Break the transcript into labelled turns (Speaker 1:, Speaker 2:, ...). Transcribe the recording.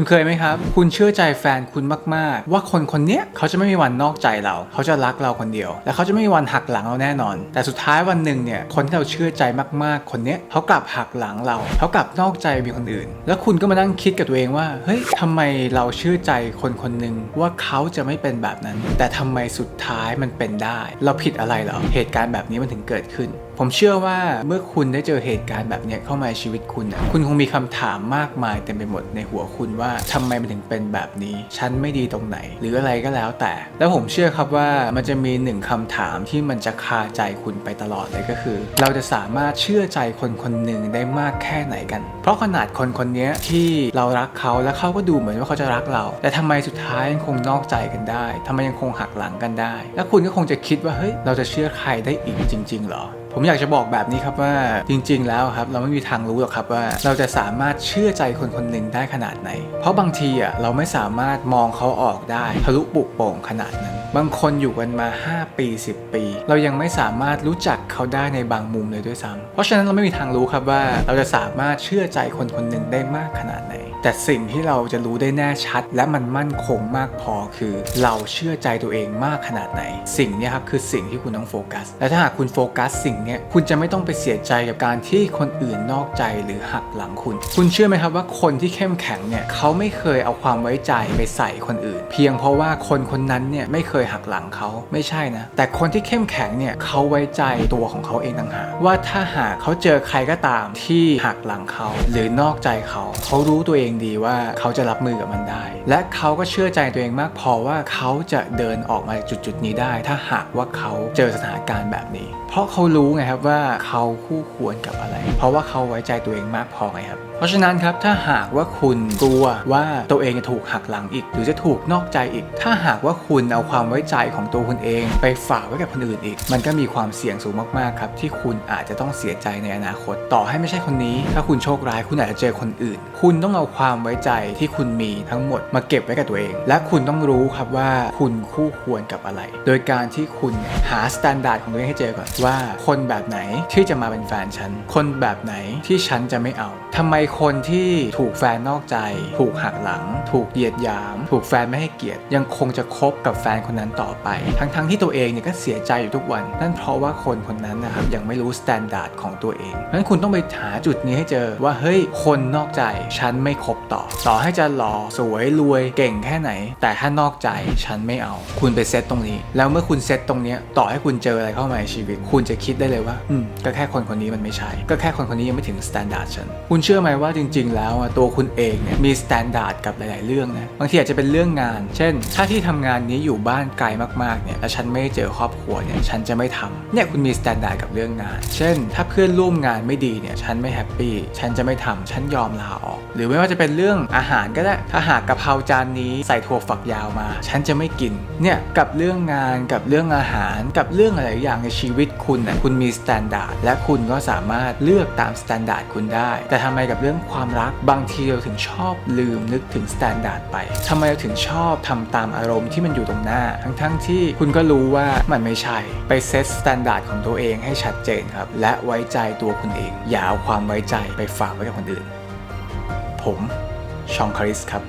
Speaker 1: คุณเคยไหมครับ คุณเชื่อใจแฟนคุณมาก ๆ ว่าคนคนเนี้ยเขาจะไม่มีวันนอกใจเรา เขาจะรักเราคนเดียว และเขาจะไม่มีวันหักหลังเราแน่นอน แต่สุดท้ายวันหนึ่งเนี่ย คนที่เราเชื่อใจมาก ๆ คนเนี้ยเขากลับหักหลังเรา เขากลับนอกใจมีคนอื่น แล้วคุณก็มานั่งคิดกับตัวเองว่า เฮ้ยทำไมเราเชื่อใจคนคนหนึ่งว่าเขาจะไม่เป็นแบบนั้น แต่ทำไมสุดท้ายมันเป็นได้ เราผิดอะไรเหรอ เหตุการณ์แบบนี้มันถึงเกิดขึ้น ผมเชื่อว่าเมื่อคุณได้เจอเหตุการณ์แบบนี้เข้ามาในชีวิตคุณนะคุณคงมีคำถามมากมายเต็มไปหมดในหัวคุณว่าทำไมมันถึงเป็นแบบนี้ ฉันไม่ดีตรงไหน หรืออะไรก็แล้วแต่ แล้วผมเชื่อครับว่ามันจะมีหนึ่งคำถามที่มันจะคาใจคุณไปตลอดเลยก็คือ เราจะสามารถเชื่อใจคนคนหนึ่งได้มากแค่ไหนกัน เพราะขนาดคนคนนี้ที่เรารักเขาแล้วเขาก็ดูเหมือนว่าเขาจะรักเรา แต่ทำไมสุดท้ายยังคงนอกใจกันได้ทำไมยังคงหักหลังกันได้ แล้วคุณก็คงจะคิดว่าเฮ้ยเราจะเชื่อใครได้อีกจริงๆเหรอ ผมอยากจะบอกแบบนี้ครับว่าจริง ๆ แล้วครับเราไม่มีทางรู้หรอกครับว่า เราจะสามารถเชื่อใจคนคนหนึ่งได้ขนาดไหน เพราะบางทีอะเราไม่สามารถมองเขาออกได้ทะลุปุกโป่งขนาดนั้น บางคนอยู่กันมา 5 ปี 10 ปี เรายังไม่สามารถรู้จักเขาได้ในบางมุมเลยด้วยซ้ำเพราะฉะนั้นเราไม่มีทางรู้ครับว่าเราจะสามารถเชื่อใจคนคนหนึ่งได้มากขนาด แต่สิ่งที่เราจะรู้ได้แน่ชัด และมันมั่นคงมากพอคือ เราเชื่อใจตัวเองมากขนาดไหน สิ่งนี้ครับคือสิ่งที่คุณต้องโฟกัส และถ้าหากคุณโฟกัสสิ่งนี้คุณจะไม่ต้องไปเสียใจกับการที่คนอื่นนอกใจหรือหักหลังคุณ คุณเชื่อไหมครับว่าคนที่เข้มแข็งเนี่ยเขาไม่เคยเอาความไว้ใจไปใส่คนอื่น เพียงเพราะว่าคนคนนั้นเนี่ยไม่เคยหักหลังเขาไม่ใช่นะ แต่คนที่เข้มแข็งเนี่ยเขาไว้ใจตัวของเขาเองต่างหากว่าถ้าหากเขาเจอใครก็ตามที่หักหลังเขาหรือนอกใจเขาเขารู้ตัวเององดีว่าเขาจะรับมือกับมันได้ และเขาก็เชื่อใจตัวเองมากพอว่าเขาจะเดินออกมาจากจุดๆนี้ได้ ถ้าหากว่าเขาเจอสถานการณ์แบบนี้ เพราะเขารู้ไงครับว่าเขาคู่ควรกับอะไร เพราะว่าเขาไว้ใจตัวเองมากพอไงครับ เพราะฉะนั้นครับถ้าหากว่าคุณกลัวว่าตัวเองจะถูกหักหลังอีก หรือจะถูกนอกใจอีก ถ้าหากว่าคุณเอาความไว้ใจของตัวคุณเอง ไปฝากไว้กับคนอื่นอีก มันก็มีความเสี่ยงสูงมากๆครับที่คุณอาจจะต้องเสียใจในอนาคต ต่อให้ไม่ใช่คนนี้ ถ้าคุณโชคร้ายคุณอาจจะเจอคนอื่น คุณต้องเอาความไว้ใจที่คุณมีทั้งหมดมาเก็บไว้กับตัวเอง และคุณต้องรู้ครับว่าคุณคู่ควรกับอะไร โดยการที่คุณเนี่ยหาสแตนดาร์ดของตัวเองให้เจอก่อนว่า คนแบบไหนที่จะมาเป็นแฟนฉัน คนแบบไหนที่ฉันจะไม่เอา ทำไมคนที่ถูกแฟนนอกใจ ถูกหักหลัง ถูกเหยียดหยาม ถูกแฟนไม่ให้เกียรติ ยังคงจะคบกับแฟนคนนั้นต่อไป ทั้งๆที่ตัวเองเนี่ยก็เสียใจอยู่ทุกวัน นั่นเพราะว่าคนคนนั้นนะครับยังไม่รู้สแตนดาร์ดของตัวเองงั้นคุณต้องไปหาจุดนี้ให้เจอว่าเฮ้ยคนนอกใจฉันไม่คบต่อ ต่อให้จะหล่อสวยรวยเก่งแค่ไหน แต่ถ้านอกใจฉันไม่เอา คุณไปเซตตรงนี้ แล้วเมื่อคุณเซตตรงนี้ต่อให้คุณเจออะไรเข้ามาในชีวิต คุณจะคิดได้เลยว่า อืมก็แค่คนคนนี้มันไม่ใช่ ก็แค่คนคนนี้ยังไม่ถึงสแตนดาร์ดฉันคุณชื่อไหมว่าจริง ๆ แล้วตัวคุณเองเนี่ยมีสแตนดาร์ดกับหลาย ๆ เรื่องนะบางทีอาจจะเป็นเรื่องงาน เช่น ถ้าที่ทำงานนี้อยู่บ้านไกลมาก ๆ เนี่ยแล้วฉันไม่เจอครอบครัวเนี่ยฉันจะไม่ทำเนี่ยคุณมีสแตนดาร์ดกับเรื่องงาน เช่น ถ้าเพื่อนร่วมงานไม่ดีเนี่ยฉันไม่แฮปปี้ฉันจะไม่ทำฉันยอมลาออก หรือไม่ว่าจะเป็นเรื่องอาหารก็ได้ถ้าหากกะเพราจานนี้ใส่ถั่วฝักยาวมา ฉันจะไม่กินเนี่ยกับเรื่องงานกับเรื่องอาหารกับเรื่องอะไรอย่างในชีวิตคุณน่ะคุณมีสแตนดาร์ดและคุณก็สามารถเลือกตามสแตนดาร์ดคุณได้ แต่ทำไมกับเรื่องความรัก บางทีเราถึงชอบลืมนึกถึงสแตนดาร์ดไปทำไมเราถึงชอบทำตามอารมณ์ที่มันอยู่ตรงหน้า ทั้งๆที่คุณก็รู้ว่ามันไม่ใช่ ไปเซตสแตนดาร์ดของตัวเองให้ชัดเจนครับ และไว้ใจตัวคุณเอง อย่าเอาความไว้ใจไปฝากไว้กับคนอื่น ผมชองคาริสครับ